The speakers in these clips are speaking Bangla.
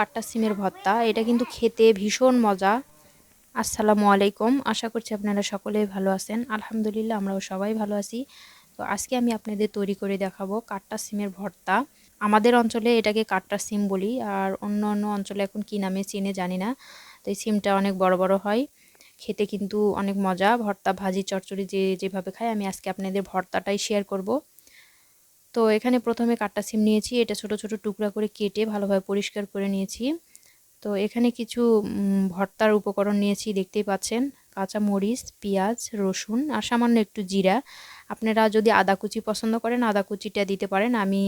কাট্টা সিমের ভর্তা, এটা কিন্তু খেতে ভীষণ মজা। আসসালামু আলাইকুম, আশা করছি আপনারা সকলেই ভালো আছেন। আলহামদুলিল্লাহ, আমরাও সবাই ভালো আছি। তো আজকে আমি আপনাদের তৈরি করে দেখাবো কাট্টা সিমের ভর্তা। আমাদের অঞ্চলে এটাকে কাট্টা সিম বলি, আর অন্য অন্য অঞ্চলে এখন কী নামে চিনে জানি না। তো এই সিমটা অনেক বড় বড় হয়, খেতে কিন্তু অনেক মজা। ভর্তা, ভাজি, চচ্চড়ি যে যেভাবে খায়, আমি আজকে আপনাদের ভর্তাটাই শেয়ার করব। তো এখানে প্রথমে কাট্টা সিম নিয়েছি, এটা ছোট ছোট টুকরা করে কেটে ভালোভাবে পরিষ্কার করে নিয়েছি। তো এখানে কিছু ভর্তার উপকরণ নিয়েছি, দেখতেই পাচ্ছেন, কাঁচা মরিচ, পেঁয়াজ, রসুন আর সামান্য একটু জিরা। আপনারা যদি আদা কুচি পছন্দ করেন, আদা কুচিটা দিতে পারেন, আমি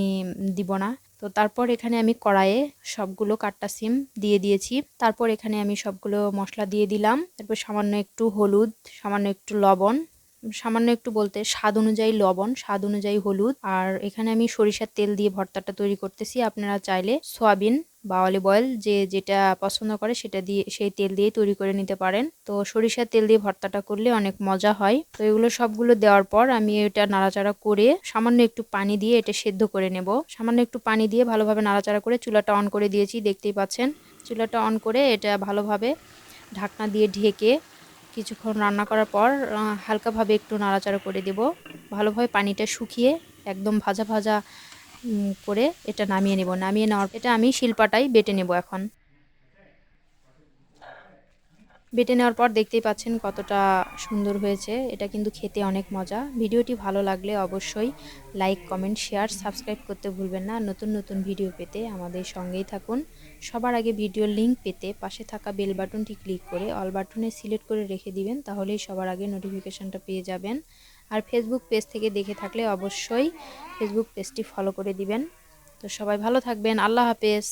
দিব না। তো তারপর এখানে আমি কড়াইয়ে সবগুলো কাট্টা সিম দিয়ে দিয়েছি। তারপর এখানে আমি সবগুলো মশলা দিয়ে দিলাম। তারপর সামান্য একটু হলুদ, সামান্য একটু লবণ সামান্য একটু বলতে, স্বাদ অনুযায়ী লবণ, স্বাদ অনুযায়ী হলুদ, আর এখানে আমি সরিষার তেল দিয়ে ভর্তাটা তৈরি করতেছি। আপনারা চাইলে সোয়াবিন বা অলিভ অয়েল যে যেটা পছন্দ করে সেটা দিয়ে, সেই তেল দিয়ে তৈরি করে নিতে পারেন। তো সরিষার তেল দিয়ে ভর্তাটা করলে অনেক মজা হয়। তো এগুলো সবগুলো দেওয়ার পর আমি এটা নাড়াচাড়া করে সামান্য একটু পানি দিয়ে এটা সেদ্ধ করে নেব। সামান্য একটু পানি দিয়ে ভালোভাবে নাড়াচাড়া করে চুলাটা অন করে দিয়েছি, দেখতেই পাচ্ছেন। চুলাটা অন করে এটা ভালোভাবে ঢাকনা দিয়ে ঢেকে কিছুক্ষণ রান্না করার পর হালকাভাবে একটু নাড়াচাড়া করে দেব। ভালোভাবে পানিটা শুকিয়ে একদম ভাজা ভাজা করে এটা নামিয়ে নেব। নামিয়ে নেওয়ার, এটা আমি শিল্পাটাই বেটে নেব এখন। বেটে নেওয়ার পর দেখতেই পাচ্ছেন কতটা সুন্দর হয়েছে। এটা কিন্তু খেতে অনেক মজা। ভিডিওটি ভালো লাগলে অবশ্যই লাইক, কমেন্ট, শেয়ার, সাবস্ক্রাইব করতে ভুলবেন না। নতুন নতুন ভিডিও পেতে আমাদের সঙ্গেই থাকুন। সবার আগে ভিডিওর লিঙ্ক পেতে পাশে থাকা বেল বাটনটি ক্লিক করে অল বাটনে সিলেক্ট করে রেখে দিবেন, তাহলেই সবার আগে নোটিফিকেশানটা পেয়ে যাবেন। আর ফেসবুক পেজ থেকে দেখে থাকলে অবশ্যই ফেসবুক পেজটি ফলো করে দিবেন। তো সবাই ভালো থাকবেন। আল্লাহ হাফেজ।